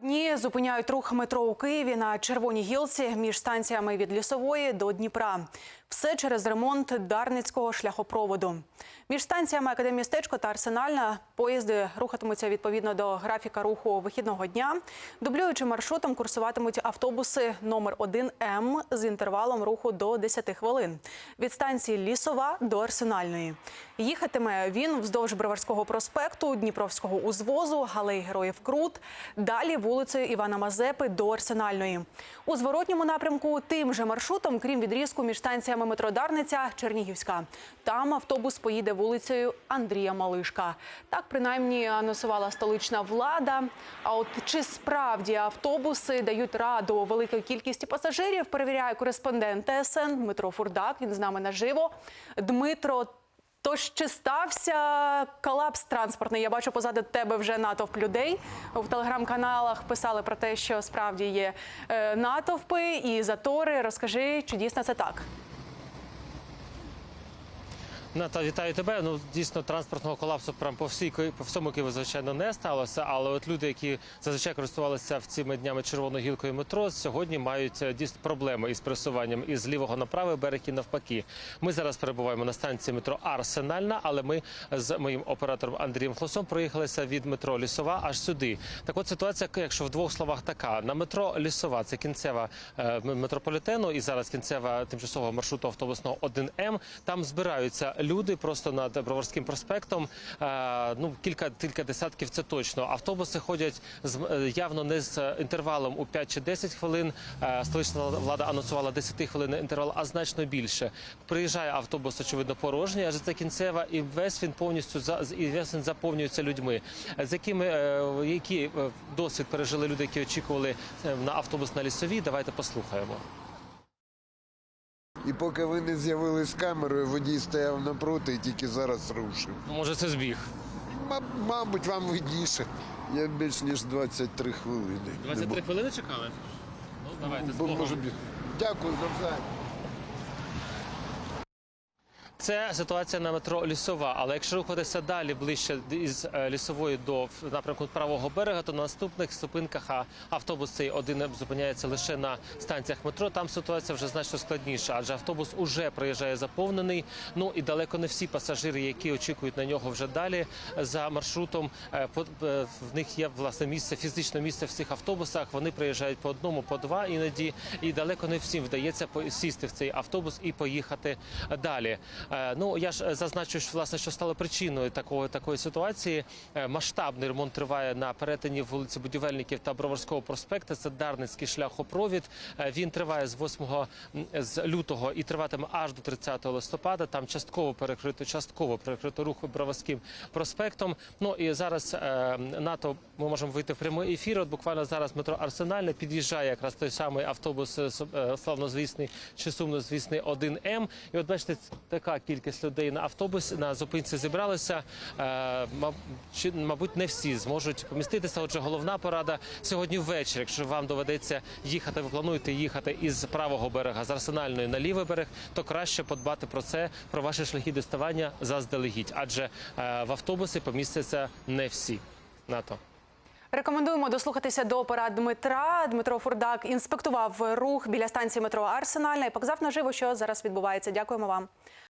Дні зупиняють рух метро у Києві на червоній гілці між станціями від лісової до Дніпра. Все через ремонт Дарницького шляхопроводу. Між станціями Академістечко та Арсенальна поїзди рухатимуться відповідно до графіка руху вихідного дня. Дублюючи маршрутом курсуватимуть автобуси номер 1 М з інтервалом руху до 10 хвилин від станції Лісова до Арсенальної. Їхатиме він вздовж Броварського проспекту, Дніпровського узвозу, Галей Героїв Крут, далі вулицею Івана Мазепи до Арсенальної. У зворотньому напрямку тим же маршрутом, крім відрізку між станціями метро Дарниця, Чернігівська. Там автобус поїде вулицею Андрія Малишка. Так принаймні анонсувала столична влада. А от чи справді автобуси дають раду великій кількості пасажирів, перевіряє кореспондент ТСН Дмитро Фурдак. Він з нами наживо. Дмитро. Тож чи стався колапс транспортний? Я бачу позаду тебе вже натовп людей. В телеграм-каналах писали про те, що справді є е, натовпи і затори. Розкажи, чи дійсно це так? Ната, вітаю тебе. Ну дійсно транспортного колапсу прям по всій по всьому Києву, звичайно, не сталося. Але от люди, які зазвичай користувалися в цими днями червоною гілкою метро, сьогодні мають е, дійсно проблеми із пересуванням із лівого на правий берег і навпаки. Ми зараз перебуваємо на станції метро Арсенальна, але ми з моїм оператором Андрієм Хлосом проїхалися від метро Лісова аж сюди. Так от ситуація, якщо в двох словах така: на метро Лісова це кінцева е, метрополітену, і зараз кінцева тимчасового маршруту автобусного 1М. Там збираються люди просто над Броварським проспектом. Е, ну кілька кілька десятків це точно. Автобуси ходять з е, явно не з інтервалом у 5 чи 10 хвилин. Е, столична влада анонсувала 10 хвилин інтервал, а значно більше. Приїжджає автобус, очевидно, порожній, адже це кінцева, і весь він повністю і весь він заповнюється людьми. З якими які досвід пережили люди, які очікували на автобус на лісовій. Давайте послухаємо. І поки ви не з'явились з камерою, водій стояв напроти і тільки зараз рушив. Ну, Може, це збіг. Ма- Мабуть, вам видніше. Я більш ніж 23 хвилини. не бу- хвилини чекали. Ну давайте бо може бі- Дякую за все. Це ситуація на метро Лісова. Але якщо рухатися далі ближче із е, лісової до напрямку правого берега, то на наступних зупинках автобус цей один зупиняється лише на станціях метро. Там ситуація вже значно складніша, адже автобус уже приїжджає заповнений. Ну і далеко не всі пасажири, які очікують на нього вже далі за маршрутом. е, е, В них є власне місце, фізичне місце в цих автобусах. Вони приїжджають по одному, по два іноді, і далеко не всім вдається сісти в цей автобус і поїхати далі. Е, Ну я ж е, зазначу, що власне, що стало причиною такої такої ситуації. Е, Масштабний ремонт триває на перетині вулиці Будівельників та Броварського проспекту. Це Дарницький шляхопровід. Він триває з 8 з лютого і триватиме аж до 30 листопада. Там частково перекрито, частково перекрито рух Броварським проспектом. Ну і зараз НАТО ми можемо вийти в прямий ефір. От буквально зараз метро Арсенальне під'їжджає якраз той самий автобус славнозвісний чи сумнозвісний 1М. І от бачите, така кількість людей на автобусі на зупинці зібралися. Е, Мабуть, не всі зможуть поміститися. Отже, головна порада сьогодні ввечері. Якщо вам доведеться їхати, ви плануєте їхати із правого берега з арсенальної на лівий берег, то краще подбати про це, про ваші шляхи доставання заздалегідь, адже е, в автобусі помістяться не всі. НАТО. Рекомендуємо дослухатися до порад Дмитра. Дмитро Фурдак інспектував рух біля станції метро Арсенальна і показав наживо, що зараз відбувається. Дякуємо вам.